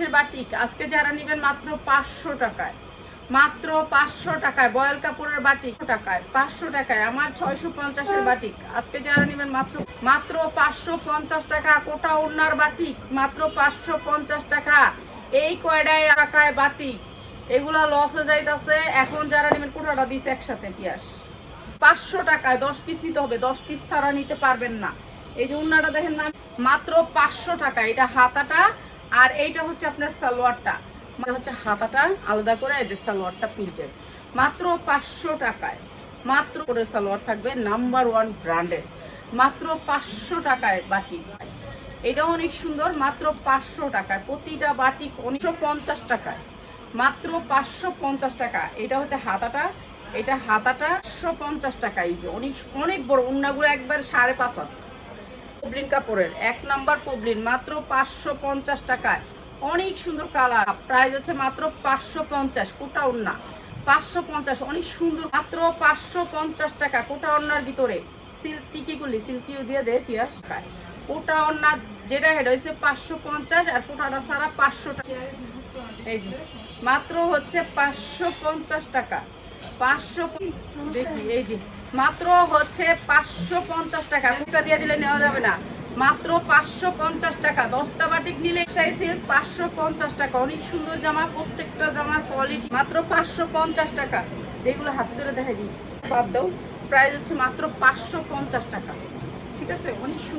পঞ্চাশের বাটিক, আজকে যারা নেবেন মাত্র পাঁচশো টাকায়। মাত্র পাঁচশো টাকায়, বয়েল কাপড়ের বাটিক টাকায়, পাঁচশো টাকায়, আমার ছয়শো পঞ্চাশের বাটিক। আজকে যারা নেবেন মাত্র মাত্র পাঁচশো পঞ্চাশ টাকা, কোটা ওনার বাটিক, মাত্র পাঁচশো পঞ্চাশ টাকা। এই কয়টায় টাকায় বাটিক? এগুলা লসে যাইতাছে, এখন যারা নেবেন কোটাটা দিছে একসাথে পিয়াস। পাঁচশো টাকায় দশ পিস নিতে হবে, দশ পিস ছাড়া নিতে পারবেন না। এই যে উন্নাটা দেখেন না, মাত্র পাঁচশো টাকা, এটা হাতাটা আর এইটা হচ্ছে আপনার সালোয়ারটা। মানে হচ্ছে হাতাটা আলাদা করে যে সালোয়ারটা প্রিন্টেড। মাত্র পাঁচশো টাকায়, মাত্র করে সালোয়ার থাকবে নাম্বার ওয়ান ব্র্যান্ডের। মাত্র পাঁচশো টাকায় বাটিক এটা অনেক সুন্দর, মাত্র পাঁচশো টাকায়। প্রতিটা বাটিক উনিশশো পঞ্চাশ টাকায়, মাত্র পাঁচশো পঞ্চাশ টাকা। এটা হচ্ছে হাতাটা, এটা হাতাটা একশো পঞ্চাশ টাকা। এই যে অনেক অনেক বড় উন্নাগুলো একবার সাড়ে পাঁচ হাত পবলিন কাপড়ের। এক নাম্বার পবলিন, মাত্র পাঁচশো পঞ্চাশ টাকায়। অনেক সুন্দর কালার, প্রাইস হচ্ছে মাত্র পাঁচশো পঞ্চাশ, কোটা উন্না পাঁচশো পঞ্চাশ, অনেক সুন্দর, মাত্র পাঁচশো পঞ্চাশ টাকা কোটা অন্যার ভিতরে। সিল্ক টিকিগুলি, সিল্কিও দিয়ে দে পিয়াস। খায় কোটা অন্যার যেটা হেড হয়েছে পাঁচশো পঞ্চাশ আর কোটাটা সারা পাঁচশো টাকা। এই মাত্র হচ্ছে পাঁচশো পঞ্চাশ টাকা। পাঁচশো দেখি, এই যে, মাত্র হচ্ছে পাঁচশো পঞ্চাশ টাকা। একটা দিয়ে দিলে নেওয়া যাবে না। মাত্র পাঁচশো পঞ্চাশ টাকা। দশটা বাটিক নিলে পাঁচশো পঞ্চাশ টাকা। অনেক সুন্দর জামা, প্রত্যেকটা জামার কোয়ালিটি মাত্র পাঁচশো পঞ্চাশ টাকা। যেগুলো হাত ধরে দেখা দিই। বাদ দাও। প্রাইস হচ্ছে মাত্র পাঁচশো পঞ্চাশ টাকা। ঠিক আছে? অনেক সুন্দর